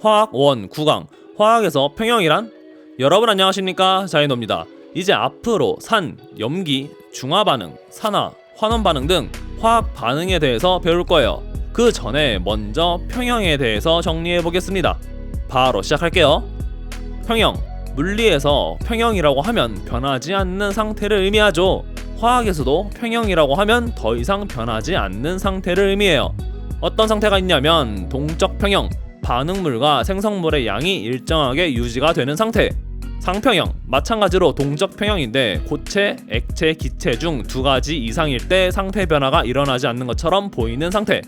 화학 원 9강 화학에서 평형이란? 여러분 안녕하십니까 자이노입니다. 이제 앞으로 산, 염기, 중화 반응, 산화, 환원 반응 등 화학 반응에 대해서 배울 거예요. 그 전에 먼저 평형에 대해서 정리해 보겠습니다. 바로 시작할게요. 평형 물리에서 평형이라고 하면 변하지 않는 상태를 의미하죠. 화학에서도 평형이라고 하면 더 이상 변하지 않는 상태를 의미해요. 어떤 상태가 있냐면 동적 평형, 반응물과 생성물의 양이 일정하게 유지가 되는 상태. 상평형, 마찬가지로 동적 평형인데 고체, 액체, 기체 중 두 가지 이상일 때 상태 변화가 일어나지 않는 것처럼 보이는 상태.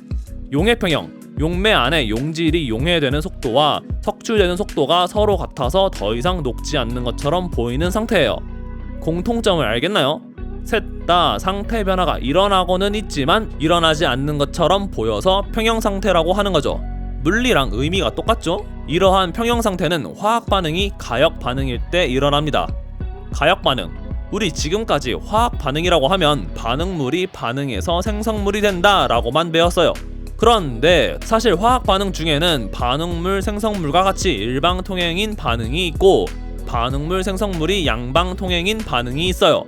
용해 평형, 용매 안에 용질이 용해되는 속도와 석출되는 속도가 서로 같아서 더 이상 녹지 않는 것처럼 보이는 상태예요. 공통점을 알겠나요? 셋 다 상태 변화가 일어나고는 있지만 일어나지 않는 것처럼 보여서 평형 상태라고 하는 거죠. 물리랑 의미가 똑같죠? 이러한 평형 상태는 화학 반응이 가역 반응일 때 일어납니다. 가역 반응. 우리 지금까지 화학 반응이라고 하면 반응물이 반응해서 생성물이 된다라고만 배웠어요. 그런데 사실 화학 반응 중에는 반응물 생성물과 같이 일방 통행인 반응이 있고 반응물 생성물이 양방 통행인 반응이 있어요.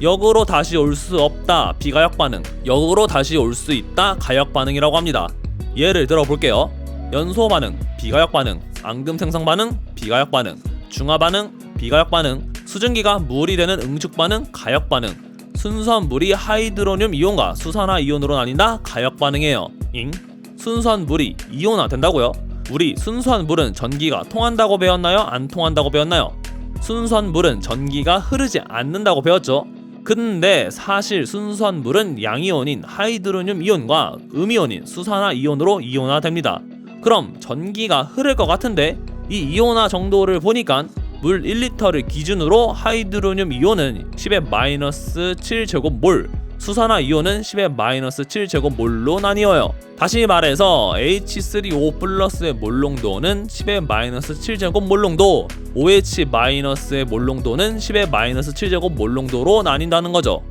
역으로 다시 올 수 없다 비가역 반응, 역으로 다시 올 수 있다 가역 반응이라고 합니다. 예를 들어 볼게요. 연소 반응 비가역 반응, 앙금 생성 반응 비가역 반응, 중화 반응 비가역 반응, 수증기가 물이 되는 응축 반응 가역 반응, 순수한 물이 하이드로늄 이온과 수산화 이온으로 나뉜다 가역 반응이에요. 잉? 순수한 물이 이온화 된다고요? 우리 순수한 물은 전기가 통한다고 배웠나요? 안 통한다고 배웠나요? 순수한 물은 전기가 흐르지 않는다고 배웠죠. 근데 사실 순수한 물은 양이온인 하이드로늄 이온과 음이온인 수산화 이온으로 이온화됩니다. 그럼 전기가 흐를 것 같은데 이 이온화 정도를 보니까 물 1리터를 기준으로 하이드로늄 이온은 10의 마이너스 7제곱몰, 수산화 이온은 10의 마이너스 7제곱몰로 나뉘어요. 다시 말해서 H3O 플러스의 몰농도는 10의 마이너스 7제곱 몰농도, OH 마이너스의 몰농도는 10의 마이너스 7제곱 몰농도로 나뉜다는 거죠.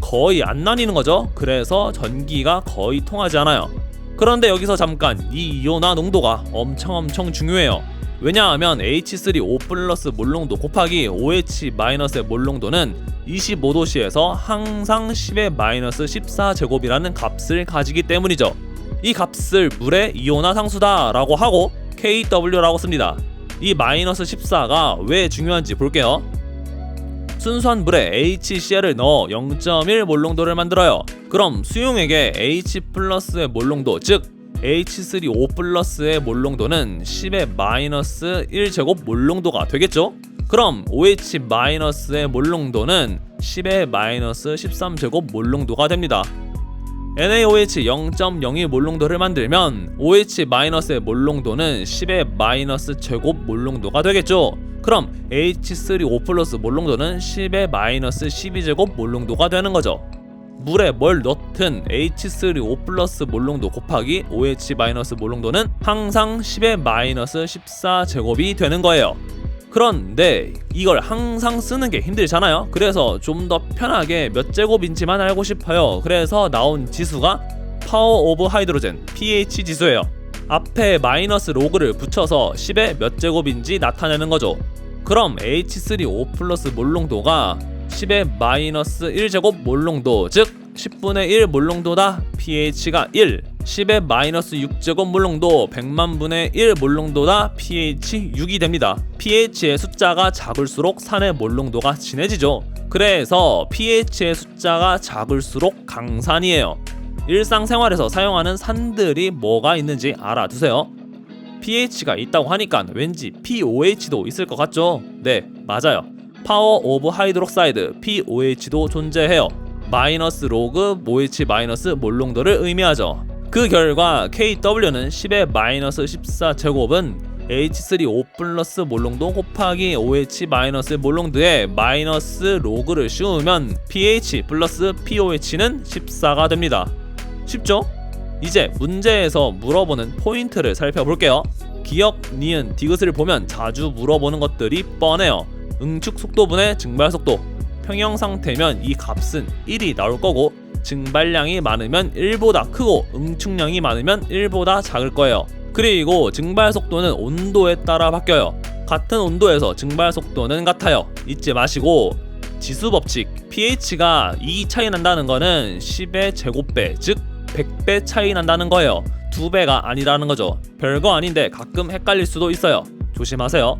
거의 안 나뉘는 거죠. 그래서 전기가 거의 통하지 않아요. 그런데 여기서 잠깐 이 이온화 농도가 엄청 엄청 중요해요. 왜냐하면 H3O 플러스 몰농도 곱하기 OH 마이너스의 몰농도는 25도씨에서 항상 10의 마이너스 14제곱이라는 값을 가지기 때문이죠. 이 값을 물의 이온화 상수다 라고 하고 KW라고 씁니다. 이 마이너스 14가 왜 중요한지 볼게요. 순수한 물에 HCl을 넣어 0.1 몰농도를 만들어요. 그럼 수용액에 H 플러스의 몰농도 즉 H3O 플러스의 몰농도는 10의 마이너스 1제곱 몰농도가 되겠죠? 그럼 OH 마이너스의 몰농도는 10의 마이너스 13제곱 몰농도가 됩니다. NaOH 0.02 몰농도를 만들면 OH 마이너스의 몰농도는 10의 마이너스 제곱 몰농도가 되겠죠. 그럼 H3O 플러스 몰농도는 10의 마이너스 12제곱 몰농도가 되는 거죠. 물에 뭘 넣든 H3O 플러스 몰농도 곱하기 OH 마이너스 몰농도는 항상 10의 마이너스 14 제곱이 되는 거예요. 그런데 이걸 항상 쓰는 게 힘들잖아요. 그래서 좀 더 편하게 몇 제곱인지만 알고 싶어요. 그래서 나온 지수가 파워 오브 하이드로젠 pH 지수예요. 앞에 마이너스 로그를 붙여서 10의 몇 제곱인지 나타내는 거죠. 그럼 H3O 플러스 몰농도가 10의 마이너스 1제곱 몰농도 즉 10분의 1 몰농도다. pH가 1 10의 마이너스 6제곱 몰농도 100만 분의 1 몰농도다. pH 6이 됩니다. pH의 숫자가 작을수록 산의 몰농도가 진해지죠. 그래서 pH의 숫자가 작을수록 강산이에요 일상생활에서 사용하는 산들이 뭐가 있는지 알아두세요 pH가 있다고 하니까 왠지 POH도 있을 것 같죠? 네 맞아요 파워 오브 하이드록사이드 POH도 존재해요. 마이너스 로그 OH 마이너스 몰농도를 의미하죠. 그 결과 KW는 10의 마이너스 14 제곱은 H3O 플러스 몰농도 곱하기 OH 마이너스 몰농도에 마이너스 로그를 씌우면 pH 플러스 POH는 14가 됩니다. 쉽죠? 이제 문제에서 물어보는 포인트를 살펴볼게요. 기억, 니은, 디귿을 보면 자주 물어보는 것들이 뻔해요. 응축 속도분의 증발 속도 평형 상태면 이 값은 1이 나올 거고 증발량이 많으면 1보다 크고 응축량이 많으면 1보다 작을 거예요. 그리고 증발 속도는 온도에 따라 바뀌어요. 같은 온도에서 증발 속도는 같아요. 잊지 마시고 지수 법칙 pH가 2 차이 난다는 거는 10의 제곱배 즉 100배 차이 난다는 거예요. 두 배가 아니라는 거죠. 별거 아닌데 가끔 헷갈릴 수도 있어요. 조심하세요.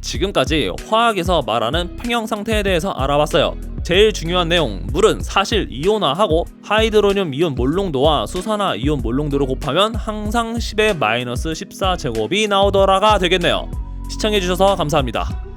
지금까지 화학에서 말하는 평형 상태에 대해서 알아봤어요. 제일 중요한 내용, 물은 사실 이온화하고 하이드로늄 이온 몰롱도와 수산화 이온 몰롱도를 곱하면 항상 10의 마이너스 14제곱이 나오더라가 되겠네요. 시청해주셔서 감사합니다.